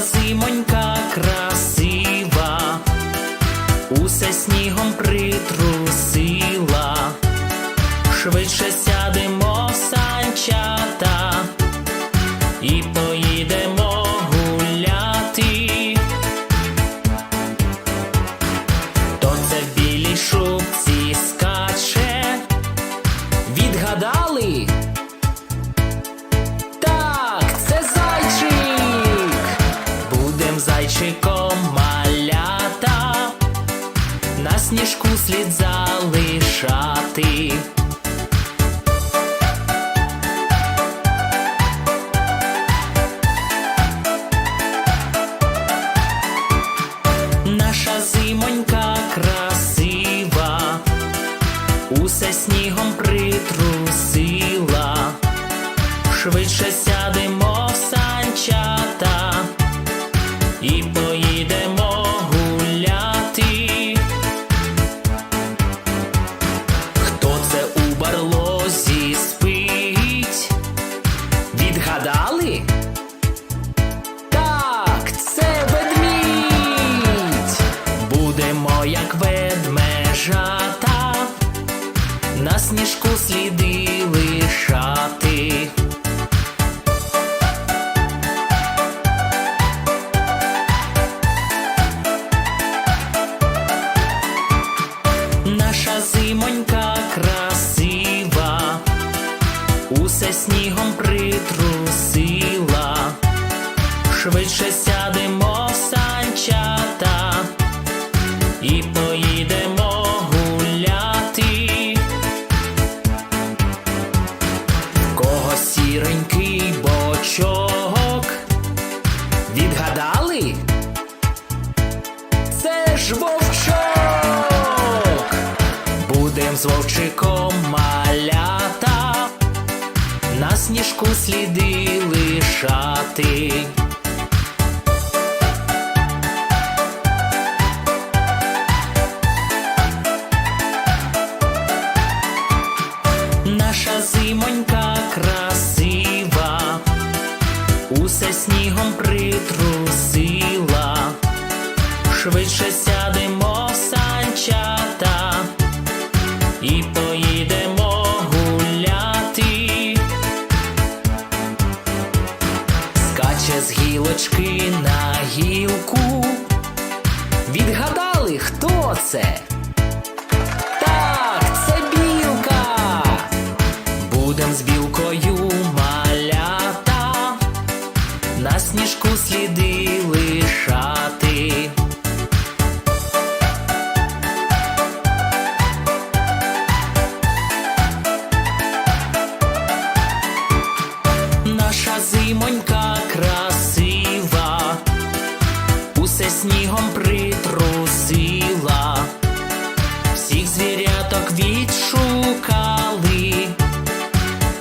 зимонька красива, усе снігом притрусила, швидше сядемо санчата і поїдемо. кошиком малята, на сніжку слід залишати. Наша зимонька красива, усе снігом притрусила, швидше ся. Сніжку сліди лишати. Наша зимонька красива, усе снігом притрусила, Це ж вовчок! Будем з вовчиком малята, на сніжку сліди лишати. Снігом притрусила, швидше сядемо в санчата і поїдемо гуляти. Скаче з гілочки на гілку. Відгадали, хто це? На сніжку сліди лишати. Наша зимонька красива, усе снігом притрусила, всіх звіряток відшукали,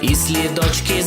і слідочки